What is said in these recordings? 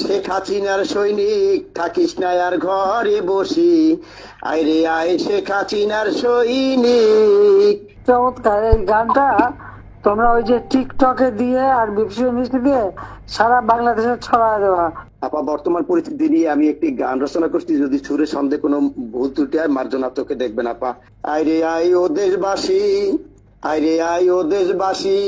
শেখ হাসিনার সৈনিক থাকিস না আর ঘরে বসি। আইরে আয় শেখ হাসিনার সৈনিক। চমৎকার এই গানটা তোমরা ওই যে টিকটকে দিয়ে আর বিপসি মিষ্টি দিয়ে সারা বাংলাদেশে ছড়ায় দেওয়া। আপা বর্তমান পরিস্থিতি নিয়ে আমি একটি গান রচনা করছি যদি সুরে সন্দেহ কোনো ভুল ত্রুটি হয় মার্জনা চোখে দেখবেন আপা। আইরে আই ও দেশবাসী আইরে আই ও দেশবাসী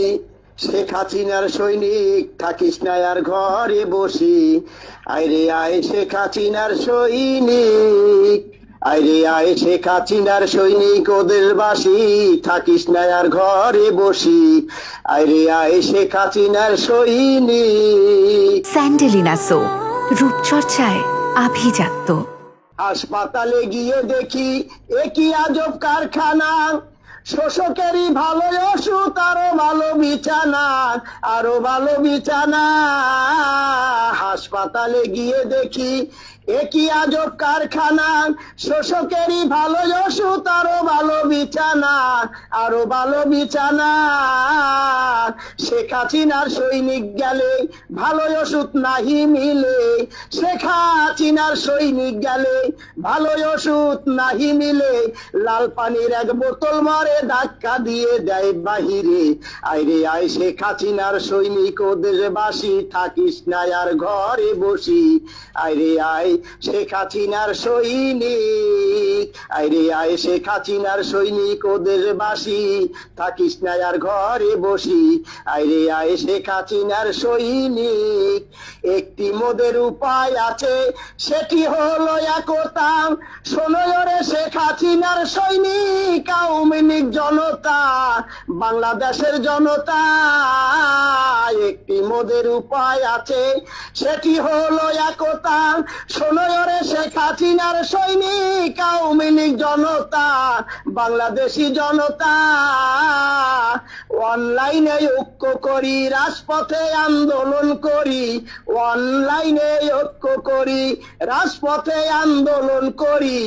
শেখ হাসিনার সৈনিক থাকিস না আর ঘরে বসি। আইরে আয় শেখ হাসিনার সৈনিক। আইরে আয় শেখ হাসিনার সৈনিক ওদের দেশবাসী থাকিস না আর ঘরে বসি। আইরে আয় শেখ হাসিনার সৈনিক। স্যান্ডেলিনা সো রূপচর্চায় আভিজাত্য। হাসপাতালে গিয়ে দেখি একই আজব কারখানা। শোষকেরই ভালো ওষুধ আরও ভালো বিছানা আরও ভালো বিছানা। হাসপাতালে গিয়ে দেখি একই আজব কারখানা? শোষকেরই ভালো ওষুধ আরও ভালো বিছানা আরও ভালো বিছানা। শেখ হাসিনার সৈনিক গেলে ভালো ওষুধ নাহি মিলে। শেখ হাসিনার সৈনিক গেলে ভালো ওষুধ নাহি মিলে। লাল পানির এক বোতল মারে ধাক্কা দিয়ে দেয় বাহিরে। আইরে আয় শেখ হাসিনার সৈনিক, ও দেশবাসী থাকিস না আর ঘরে বসি। আইরে আয় শেখ হাসিনার সৈনিক। আইরে সৈনিক ও দেশবাসী। থাকিস আর ঘরে বসি। আইরে সৈনিক। একটি মোদের উপায় আছে, সেটি হলো একতা শোনরে শেখ হাসিনার সৈনিক লীগ জনতা, বাংলাদেশের জনতা। একটি মোদের উপায় আছে, সেটি হলো একতা শোনরে শেখ হাসিনার সৈনিক, আওয়ামী লীগ জনতা, বাংলাদেশি জনতা, অনলাইনে ঐক্য করি, রাজপথে আন্দোলন করি, অনলাইনে ঐক্য করি, রাজপথে আন্দোলন করি,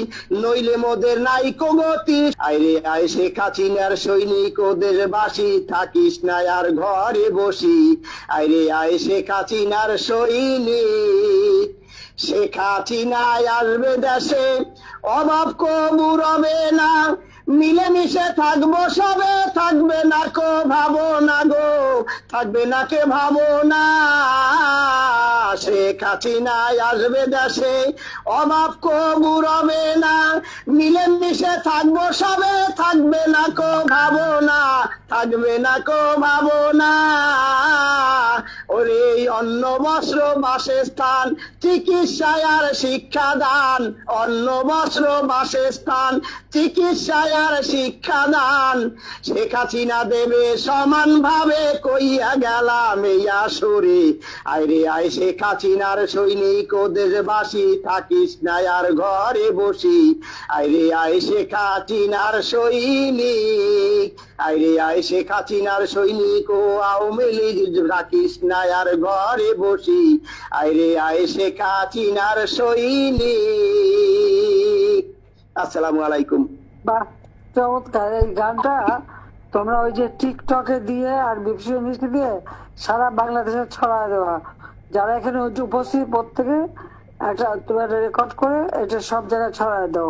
নইলে মোদের নাই গতি আইরে আয় শেখ হাসিনার সৈনিক ওদের বাসি থাকিস না আর ঘরে বসি। আইরে আয় শেখ হাসিনার সৈনিক। শেখ হাসিনায় আসবে দেশে, অভাব কবু রবে না। মিলেমিশে থাকব সবে, থাকবে না কো ভাবো না গো, থাকবে না কে ভাবো না। শেখ হাসিনায় আসবে দেশে, অভাব কবু রবে না। মিলেমিশে থাকব সবে, থাকবে না কো ভাবো না, থাকবে না কো ভাবো না। ওরে অন্ন বস্ত্র বাসস্থান চিকিৎসায় আর শিক্ষাদান। অন্ন বস্ত্র বাসস্থান চিকিৎসায় আর শিক্ষাদান। শেখ হাসিনা দেবে সমান ভাবে কইয়া গেলাম এই আসরে। আইরে আয় শেখ হাসিনার সৈনিক ও দেশবাসী, থাকিস না আর ঘরে বসি। আইরে আয় শেখ হাসিনার সৈনিক আইরে আয় শেখ হাসিনার সৈনিক, ও আওয়ামী লীগ রাখিস না আর ঘরে বসি। আইরে আয় শেখ হাসিনার সৈনিক। আসসালামু আলাইকুম। বা চমৎকার। এই গানটা তোমরা ওই যে টিকটকে দিয়ে আর বিপসি মিষ্টি দিয়ে সারা বাংলাদেশে ছড়ায় দেওয়া। যারা এখানে উপস্থিত, প্রত্যেকে একটা তোমরা রেকর্ড করে এটা সব জায়গায় ছড়ায় দাও।